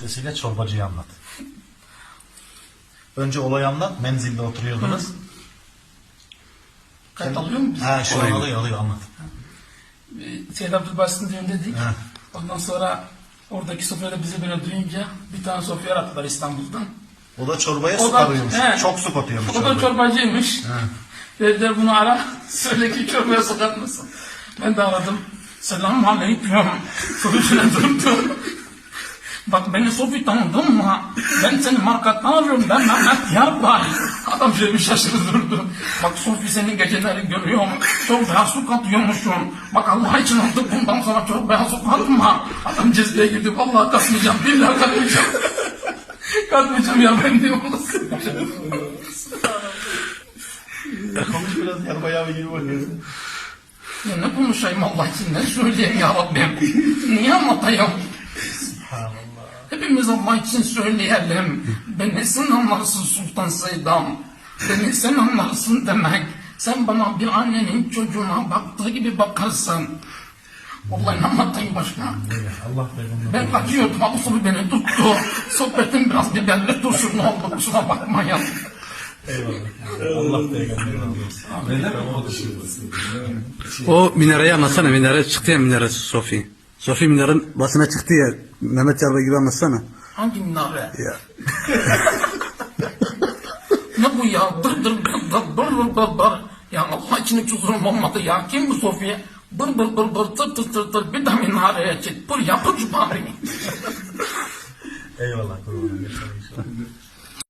dolayısıyla çorbacıyı anlat. Önce olayı anlat. Menzilde oturuyordunuz. Kayıt alıyor mu biz? Ha şu an alıyor alıyor anlat. Ee, Seyyid Abdülbaş'ın düğündeydik. Ha. Ondan sonra oradaki sofrada bizi böyle duyunca bir tane sofya arattılar İstanbul'dan. O da çorbaya O su da- katıyormuş. he. Çok su katıyormuş O da çorbaya. çorbacıymış. Dediler bunu ara. Söyle ki çorbaya su katmasın. Ben de aradım. Selamun aleyküm. Sonucuna durdum. Bak beni Sofi tanıdın mı? Ben seni markattan arıyorum. Ben Mehmet Yarbay. Adam şöyle bir şaşırdı durdu. Bak Sofi senin geceleri görüyorum. Çorbaya su katıyormuşsun. Bak Allah için artık bundan sonra çorbaya su katma. Adam cezbeye girdi. Vallahi katmayacağım. Billahi katmayacağım. katmayacağım ya ben olasın. Konuş biraz yarbaya abi gibi bakıyorsun. Ya ne konuşayım Allah için ne söyleyeyim ya Rabbim. Niye anlatayım? Hepimiz Allah için söyleyelim. Beni sen anlarsın Sultan Seydam. Beni sen anlarsın demek. Sen bana bir annenin çocuğuna baktığı gibi bakarsın. Vallahi anlatayım başka. Allah. Ben kaçıyordum Abu Sofi beni tuttu. Sohbetim biraz biberli turşulu oldu kusura bakmayın. Eyvallah. Allah peygamber. O minareyi anlatsana. Minare çıktı ya minare Sofi. Sofi minarenin basına çıktı ya. Mehmet Yarbay gibi anlatsana. Hangi minare? Ya. Ne bu ya? Dır dır dır dır dır dır dır. Ya Allah için hiç huzurum olmadı ya. Kim bu Sofi? Bır bır bır bır tır tır tır tır. Bir de minareye çık. Bır yapıcı bari. Eyvallah.